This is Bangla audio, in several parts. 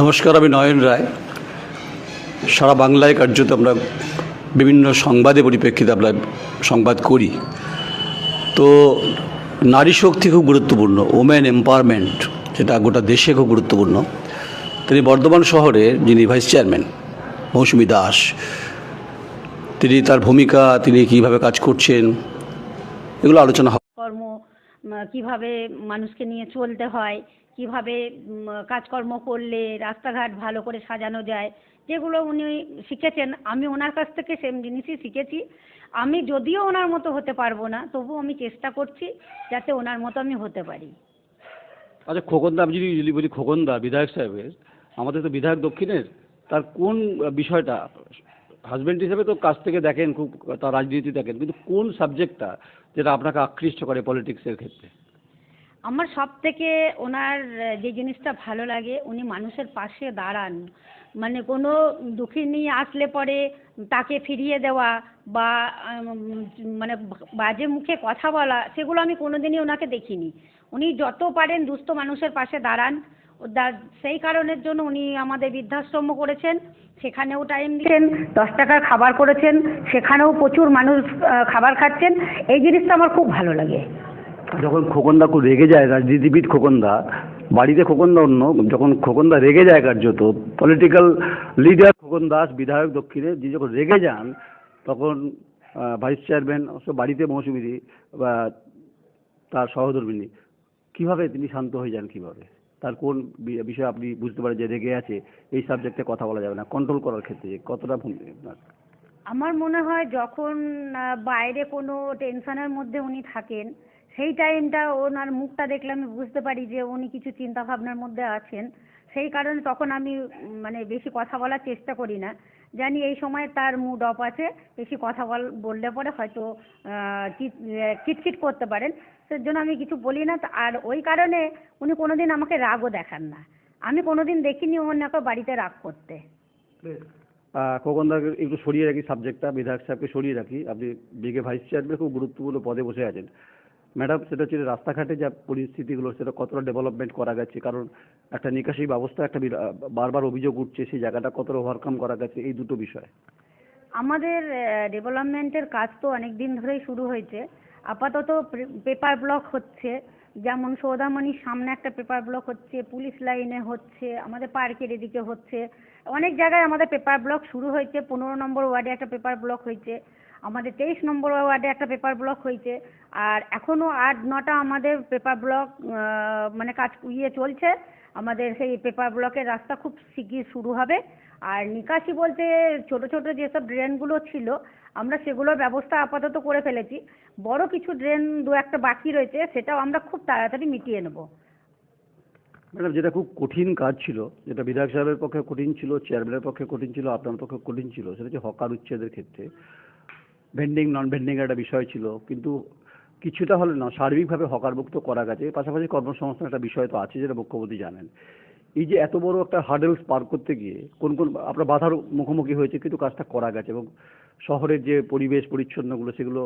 নমস্কার, আমি নয়ন রায়। সারা বাংলায় কার্যত আমরা বিভিন্ন সংবাদের পরিপ্রেক্ষিতে আমরা সংবাদ করি। তো নারী শক্তি খুব গুরুত্বপূর্ণ ওমেন এম্পাওয়ারমেন্ট যেটা গোটা দেশে খুব গুরুত্বপূর্ণ। তিনি বর্ধমান শহরে যিনি ভাইস চেয়ারম্যান মৌসুমী দাস, তিনি তার ভূমিকা, তিনি কীভাবে কাজ করছেন, এগুলো আলোচনা কর্ম কীভাবে মানুষকে নিয়ে চলতে হয় কীভাবে কাজকর্ম করলে রাস্তাঘাট ভালো করে সাজানো যায়, যেগুলো উনি শিখেছেন, আমি ওনার কাছ থেকে সেম জিনিসই শিখেছি। আমি যদিও ওনার মতো হতে পারব না তবু আমি চেষ্টা করছি যাতে ওনার মতো আমি হতে পারি। আচ্ছা খোকনদা, আমি যদি যদি বলি খোকনদা, বিধায়ক সাহেবের, আমাদের তো বিধায়ক দক্ষিণের, তার কোন বিষয়টা হাজবেন্ড হিসেবে তো কাছ থেকে দেখেন, খুব তার রাজনীতি দেখেন, কিন্তু কোন সাবজেক্টটা যেটা আপনাকে আকৃষ্ট করে পলিটিক্সের ক্ষেত্রে? আমার সব থেকে ওনার যে জিনিসটা ভালো লাগে, উনি মানুষের পাশে দাঁড়ান। মানে কোনো দুঃখিনী আসলে পরে তাকে ফিরিয়ে দেওয়া বা মানে বাজে মুখে কথা বলা, সেগুলো আমি কোনোদিনই ওনাকে দেখিনি। উনি যত পারেন দুস্থ মানুষের পাশে দাঁড়ান। সেই কারণের জন্য উনি আমাদের বৃদ্ধাশ্রম করেছেন, সেখানেও টাইম দিচ্ছেন, দশ টাকার খাবার করেছেন, সেখানেও প্রচুর মানুষ খাবার খাচ্ছেন। এই জিনিসটা আমার খুব ভালো লাগে। যখন খোকনদা খুব রেগে যায় রাজনীতিবিদ খোকনদা, বাড়িতে খোকনদা অন্য, যখন খোকনদা রেগে যায় কার্যত পলিটিক্যাল লিডার খোকন দাস, বিধায়ক দক্ষিণে যে যখন রেগে যান, তখন ভাইস চেয়ারম্যান অবশ্য বাড়িতে মৌসুমিদি, বা তার সহধর্মিনী কীভাবে তিনি শান্ত হয়ে যান কীভাবে? তার কোন বিষয়ে আপনি বুঝতে পারেন যে রেগে আছে, এই সাবজেক্টে কথা বলা যাবে না কন্ট্রোল করার ক্ষেত্রে কতটা ভূমি- আপনার? আমার মনে হয় যখন বাইরে কোনো টেনশনের মধ্যে উনি থাকেন সেই টাইমটা ওনার মুখটা দেখলে আমি বুঝতে পারি যে উনি কিছু চিন্তা ভাবনার মধ্যে আছেন। সেই কারণে তখন আমি মানে বেশি কথা বলার চেষ্টা করি না। জানি এই সময় তার মুড অফ আছে, বেশি কথা বল, বললে পরে হয়তো খিটখিট করতে পারেন। সেই জন্য আমি কিছু বলি না। আর ওই কারণে উনি কোনোদিন আমাকে রাগও দেখান না। আমি কোনোদিন দেখিনি ওনাকে বাড়িতে রাগ করতে। একটু সরিয়ে রাখি সাবজেক্টটা বিধায়ক সাহেবকে সরিয়ে রাখি। আপনি বিকে ভাইস চেয়ারম্যান খুব গুরুত্বপূর্ণ পদে বসে আছেন। ম্যাডাম, সেটা হচ্ছে রাস্তাঘাটে যা পরিস্থিতিগুলো, সেটা কতটা ডেভেলপমেন্ট করা গেছে? কারণ একটা নিকাশি ব্যবস্থা, একটা বারবার অভিযোগ উঠছে, সেই জায়গাটা কতটা ওভারকাম করা গেছে, এই দুটো বিষয়। আমাদের ডেভেলপমেন্টের কাজ তো অনেক দিন ধরেই শুরু হয়েছে। আপাতত পেপার ব্লক হচ্ছে। যেমন সৌদামণির সামনে একটা পেপার ব্লক হচ্ছে পুলিশ লাইনে হচ্ছে, আমাদের পার্কের এদিকে হচ্ছে। অনেক জায়গায় আমাদের পেপার ব্লক শুরু হয়েছে, পনেরো নম্বর ওয়ার্ডে একটা পেপার ব্লক হয়েছে। আমাদের তেইশ নম্বর ওয়ার্ডে একটা পেপার ব্লক হয়েছে। আর এখনও আট নটা আমাদের পেপার ব্লক মানে কাজ ইয়ে চলছে। আমাদের সেই পেপার ব্লকের রাস্তা খুব শিগগির শুরু হবে। আর নিকাশি বলতে ছোট ছোট যেসব ড্রেনগুলো ছিল, আমরা সেগুলোর ব্যবস্থা আপাতত করে ফেলেছি। বড় কিছু ড্রেন দু একটা বাকি রয়েছে, সেটাও আমরা খুব তাড়াতাড়ি মিটিয়ে নেব। ম্যাডাম, যেটা খুব কঠিন কাজ ছিল, যেটা বিধায়ক সাহেবের পক্ষে কঠিন ছিল চেয়ারম্যানের পক্ষে কঠিন ছিল, আপনার পক্ষে কঠিন ছিল, সেটা হচ্ছে হকার উচ্ছেদের ক্ষেত্রে। ভেন্ডিং নন ভেন্ডিং একটা বিষয় ছিল। কিন্তু কিছুটা হলে না, সার্বিকভাবে হকার মুক্ত করা গেছে। পাশাপাশি কর্মসংস্থান একটা বিষয় তো আছে, যেটা মুখ্যমন্ত্রী জানেন। এই যে এত বড় একটা হার্ডেলস পার করতে গিয়ে কোন কোন, আপনার বাধার মুখোমুখি হয়েছে, কিন্তু কাজটা করা গেছে এবং শহরের যে পরিবেশ পরিচ্ছন্নগুলো, সেগুলো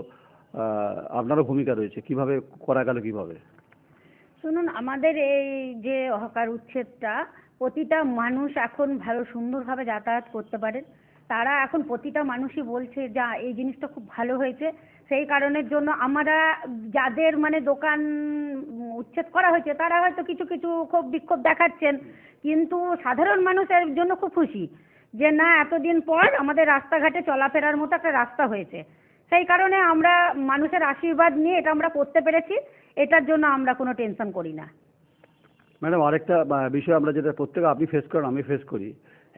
আপনারও ভূমিকা রয়েছে। কীভাবে করা গেল, কীভাবে? শুনুন, আমাদের এই যে হকার উচ্ছেদটা, প্রতিটা মানুষ এখন ভালো সুন্দরভাবে যাতায়াত করতে পারে তারা এখন প্রতিটা মানুষই বলছে যা, এই জিনিসটা খুব ভালো হয়েছে। সেই কারণের জন্য আমরা যাদের মানে দোকান উচ্ছেদ করা হয়েছে, তারা হয়তো কিছু কিছু ক্ষোভ বিক্ষোভ দেখাচ্ছেন। কিন্তু সাধারণ মানুষের জন্য খুব খুশি যে, না, এতদিন পর আমাদের রাস্তাঘাটে চলাফেরার মতো একটা রাস্তা হয়েছে। সেই কারণে আমরা মানুষের আশীর্বাদ নিয়ে এটা আমরা করতে পেরেছি। এটার জন্য আমরা কোনো টেনশন করি না। ম্যাডাম, আরেকটা বিষয় আমরা যেটা প্রত্যেকে আপনি ফেস করেন, আমি ফেস করি।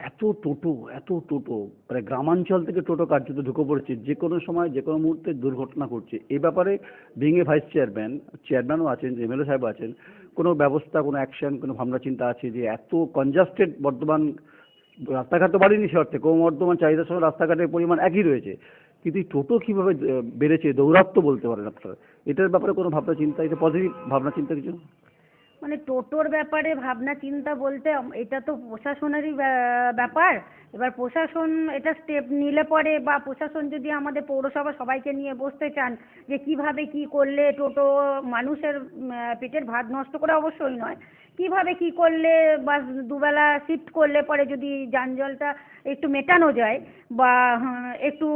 এত টোটো এত টোটো মানে গ্রামাঞ্চল থেকে টোটো কার্যত ঢুকে পড়েছে, যে কোনো সময়, যে কোনো মুহূর্তে দুর্ঘটনা ঘটছে। এই ব্যাপারে বিঙে ভাইস চেয়ারম্যান চেয়ারম্যানও আছেন এমএলএ সাহেব আছেন, কোনো ব্যবস্থা, কোনো অ্যাকশন কোনো ভাবনা, চিন্তা আছে যে এত কনজাস্টেড বর্তমান রাস্তাঘাট তো বাড়েনি সে অর্থে, ক্রমবর্ধমান চাহিদার সঙ্গে রাস্তাঘাটের পরিমাণ একই রয়েছে। কিন্তু এই টোটো কীভাবে বেড়েছে দৌরাত্ম বলতে পারেন আপনারা? এটার ব্যাপারে কোনো ভাবনা, চিন্তা, এটা পজিটিভ ভাবনা, চিন্তা কিছু? মানে টোটোর ব্যাপারে ভাবনা চিন্তা বলতে এটা তো প্রশাসনেরই ব্যা- ব্যাপার। এবার প্রশাসন এটা স্টেপ নিলে পরে বা প্রশাসন যদি আমাদের পৌরসভা সবাইকে নিয়ে বসতে চান যে কীভাবে কি করলে টোটো মানুষের পেটের ভাত নষ্ট করে অবশ্যই নয়। কীভাবে কি করলে বা দুবেলা শিফট করলে পরে যদি যানজলটা একটু মেটানো যায় বা হ্যাঁ, একটু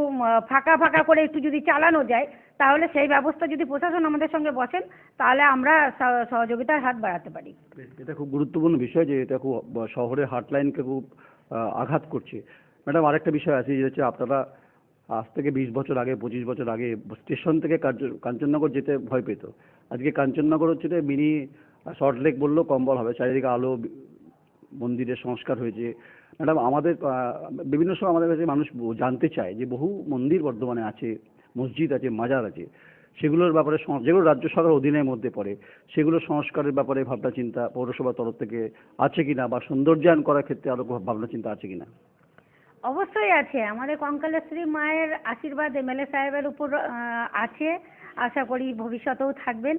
ফাঁকা ফাঁকা করে একটু যদি চালানো যায় তাহলে সেই ব্যবস্থা যদি প্রশাসন আমাদের সঙ্গে বসেন তাহলে আমরা সহ- সহযোগিতার হাত বাড়াতে পারি। এটা খুব গুরুত্বপূর্ণ বিষয় যে এটা খুব শহরের হার্টলাইনকে খুব আঘাত করছে। ম্যাডাম, আরেকটা বিষয় আছে যে হচ্ছে আপনারা আজ থেকে বিশ বছর আগে, পঁচিশ বছর আগে স্টেশন থেকে কাঞ্চননগর যেতে ভয় পেত। আজকে কাঞ্চননগর হচ্ছে যে মিনি শর্টলেক বললেও কম্বল হবে। চারিদিকে আলো, মন্দিরের সংস্কার হয়েছে। ম্যাডাম, আমাদের বিভিন্ন সময় আমাদের কাছে মানুষ জানতে চায় যে বহু মন্দির বর্ধমানে আছে, মসজিদ আছে, মাজার আছে। সেগুলোর ব্যাপারে যেগুলো রাজ্য সরকার অধীনের মধ্যে পড়ে, সেগুলো সংস্কারের ব্যাপারে ভাবনা চিন্তা পৌরসভার তরফ থেকে আছে কিনা বা সৌন্দর্যায়ন করার ক্ষেত্রে আরও ভাবনা চিন্তা আছে কিনা? অবশ্যই আছে। আমাদের কঙ্কালেশ্বরী মায়ের আশীর্বাদ এমএলএ সাহেবের উপর আছে। আশা করি ভবিষ্যতেও থাকবেন।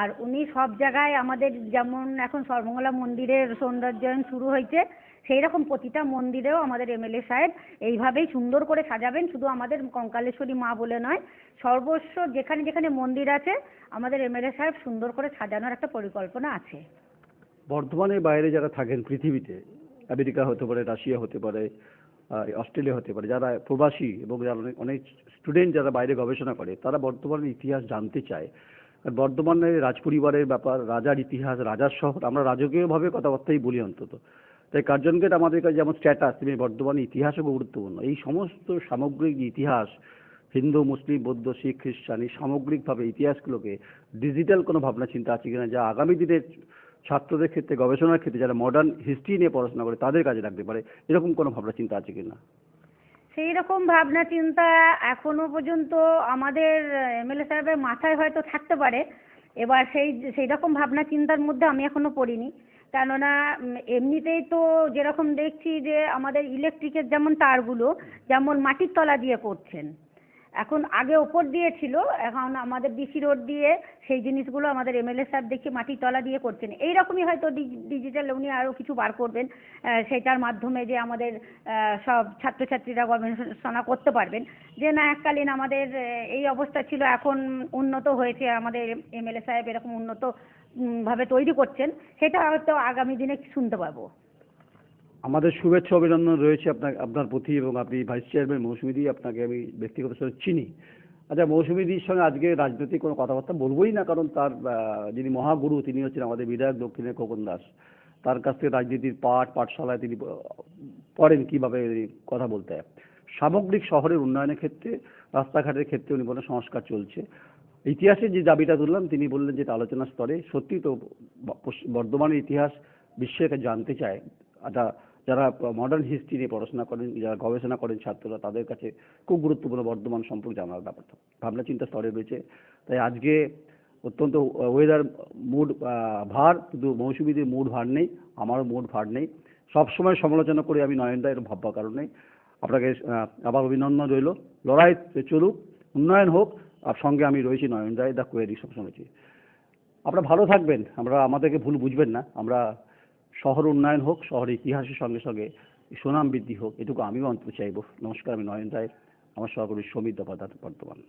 আর উনি সব জায়গায় আমাদের যেমন এখন সর্বমঙ্গলা মন্দিরের সৌন্দর্যায়ন শুরু হয়েছে, সেই রকম প্রতিটা মন্দিরেও আমাদের এমএলএ সাহেব এইভাবেই সুন্দর করে সাজাবেন, শুধু আমাদের কঙ্কালেশ্বরী মা বলে নয়, সর্বস্ব যেখানে যেখানে মন্দির আছে, আমাদের এমএলএ সাহেব সুন্দর করে সাজানোর একটা পরিকল্পনা আছে। বর্ধমানের বাইরে যারা থাকেন পৃথিবীতে, আমেরিকা হতে পারে, রাশিয়া হতে পারে অস্ট্রেলিয়া হতে পারে, যারা প্রবাসী এবং যারা অনেক স্টুডেন্ট যারা বাইরে গবেষণা করে, তারা বর্ধমানের ইতিহাস জানতে চায়। আর বর্ধমানের রাজপরিবারের ব্যাপার, রাজার ইতিহাস, রাজার শহর, আমরা রাজকীয়ভাবে কথাবার্তাই বলি অন্তত। তাই কার্জন গেট আমাদের কাছে যেমন স্ট্যাটাস তেমনি বর্ধমানের ইতিহাসও গুরুত্বপূর্ণ। এই সমস্ত সামগ্রিক ইতিহাস, হিন্দু, মুসলিম, বৌদ্ধ, শিখ, খ্রিস্টান, এই সামগ্রিকভাবে ইতিহাসগুলোকে ডিজিটাল কোনো ভাবনা, চিন্তা আছে কিনা, যা আগামী দিনের ছাত্রদের ক্ষেত্রে, গবেষণার ক্ষেত্রে, যারা মডার্ন হিস্ট্রি নিয়ে পড়াশোনা করে, তাদের কাজে লাগতে পারে, এরকম কোনো ভাবনা, চিন্তা আছে কিনা? সেই রকম ভাবনা, চিন্তা এখনও পর্যন্ত আমাদের এমএলএ সাহেবের মাথায় হয়তো থাকতে পারে। এবার সেই সেই রকম ভাবনা, চিন্তার মধ্যে আমি এখনও পড়িনি। কেননা এমনিতেই তো যেরকম দেখছি যে আমাদের ইলেকট্রিকের যেমন তারগুলো, যেমন মাটির তলা দিয়ে করছেন। এখন আগে ওপর দিয়ে ছিল, এখন আমাদের ডিসি রোড দিয়ে সেই জিনিসগুলো আমাদের এমএলএ সাহেব দেখি মাটির তলা দিয়ে করছেন। এই রকমই হয়তো ডিজিটাল উনি আরও কিছু বার করবেন সেটার মাধ্যমে যে আমাদের সব ছাত্রছাত্রীরা গবেষণা করতে পারবেন। যে না, এককালীন আমাদের এই অবস্থা ছিল, এখন উন্নত হয়েছে, আমাদের এমএলএ সাহেব এরকম উন্নত ভাবে তৈরি করছেন, সেটা হয়তো আগামী দিনে শুনতে পাবো। আমাদের শুভেচ্ছা অভিনন্দন রয়েছে আপনার আপনার প্রতি এবং আপনি ভাইস চেয়ারম্যান মৌসুমীদি আপনাকে আমি ব্যক্তিগত স্তরে চিনি। আচ্ছা মৌসুমীদির সঙ্গে আজকে রাজনৈতিক কোনো কথাবার্তা বলবোই না, কারণ তার যিনি মহাগুরু, তিনি হচ্ছেন আমাদের বিধায়ক দক্ষিণের খোকন দাস। তার কাছ থেকে রাজনীতির পাঠ, পাঠশালায় তিনি পড়েন কীভাবে কথা বলতে। হয় সামগ্রিক শহরের উন্নয়নের ক্ষেত্রে, রাস্তাঘাটের ক্ষেত্রে উনি বলেন সংস্কার চলছে। ইতিহাসের যে দাবিটা তুললাম, তিনি বললেন যে এটা আলোচনার স্তরে সত্যি তো বর্ধমানের ইতিহাস বিশ্বের কাছে জানতে চায়। এটা যারা মডার্ন হিস্ট্রি নিয়ে পড়াশোনা করেন, যারা গবেষণা করেন ছাত্ররা, তাদের কাছে খুব গুরুত্বপূর্ণ বর্ধমান সম্পর্কে জানার ব্যাপারটা। ভাবনা চিন্তা স্তরে রয়েছে। তাই আজকে অত্যন্ত ওয়েদার মুড ভার, শুধু মৌসুমীদের মুড ভার নেই, আমারও মুড ভার নেই। সবসময় সমালোচনা করে আমি নয়ন রায়ের ভাববার কারণে আপনাকে আবার অভিনন্দন রইল। লড়াই চলুক, উন্নয়ন হোক, আর সঙ্গে আমি রয়েছি নয়ন রায় দা কোয়েরি, সবসময়। আপনারা ভালো থাকবেন, আমরা, আমাদেরকে ভুল বুঝবেন না, আমরা শহর উন্নয়ন হোক, শহরের ইতিহাসের সঙ্গে সঙ্গে সুনাম বৃদ্ধি হোক, এটুকু আমিও অন্তত চাইব। নমস্কার, আমি নয়ন রায় আমার সহকর্মী সমীর বর্তমান।